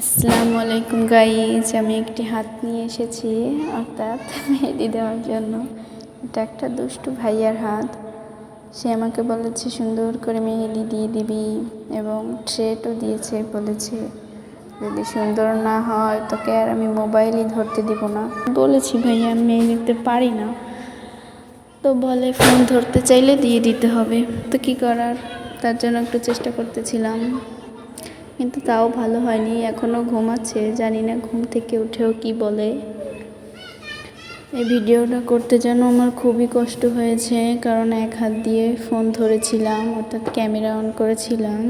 আসসালামু আলাইকুম গাইজ আমি একটি হাত নিয়ে এসেছি, অর্থাৎ মেহেদি দেওয়ার জন্য। এটা একটা দুষ্টু ভাইয়ার হাত। সে আমাকে বলেছে, সুন্দর করে মেহেদি দিয়ে দিবি এবং ট্রেটও দিয়েছে, বলেছে, যদি সুন্দর না হয়, তোকে আর আমি মোবাইলই ধরতে দিব না। বলেছি, ভাইয়া, আমি মেহেদি দিতে পারি না। তো বলে, ফোন ধরতে চাইলে দিয়ে দিতে হবে। তো কী করার? তার জন্য একটু চেষ্টা করতেছিলাম। কিন্তু তাও ভালো হয়নি, এখনও ঘুমাচ্ছে, জানি না ঘুম থেকে উঠেও কি বলে। এই ভিডিওটা করতে যেন আমার খুবই কষ্ট হয়েছে, কারণ এক হাত দিয়ে ফোন ধরেছিলাম, অর্থাৎ ক্যামেরা অন করেছিলাম।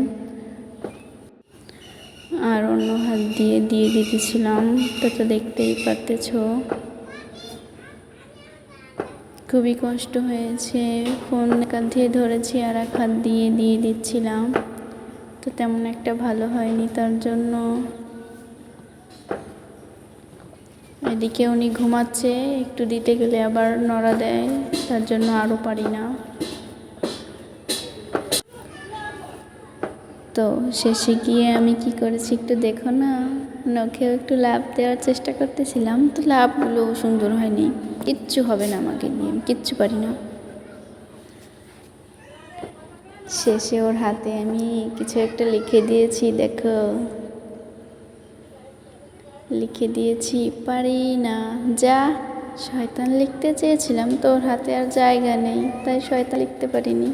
আর অন্য হাত দিয়ে দিয়ে দিতেছিলাম, তা তো দেখতেই পারতেছ। খুবই কষ্ট হয়েছে, ফোন দিয়ে ধরেছি আর এক হাত দিয়ে দিয়ে দিচ্ছিলাম। তো তেমন একটা ভালো হয়নি, তার জন্য এদিকে উনি ঘুমাচ্ছে, একটু দিতে গেলে আবার নড়া দেয়, তার জন্য আরও পারি না। তো শেষে গিয়ে আমি কি করেছি একটু দেখো না নখেও একটু লাভ দেওয়ার চেষ্টা করতেছিলাম, তো লাভগুলো সুন্দর হয়নি, কিচ্ছু হবে না আমাকে নিয়ে কিচ্ছু পারি না। শেষে ওর হাতে আমি কিছু একটা লিখে দিয়েছি, দেখো। লিখে দিয়েছি, পারি না, যা। শয়তান লিখতে চেয়েছিলাম, তো ওর হাতে আর জায়গা নেই, তাই শয়তান লিখতে পারিনি।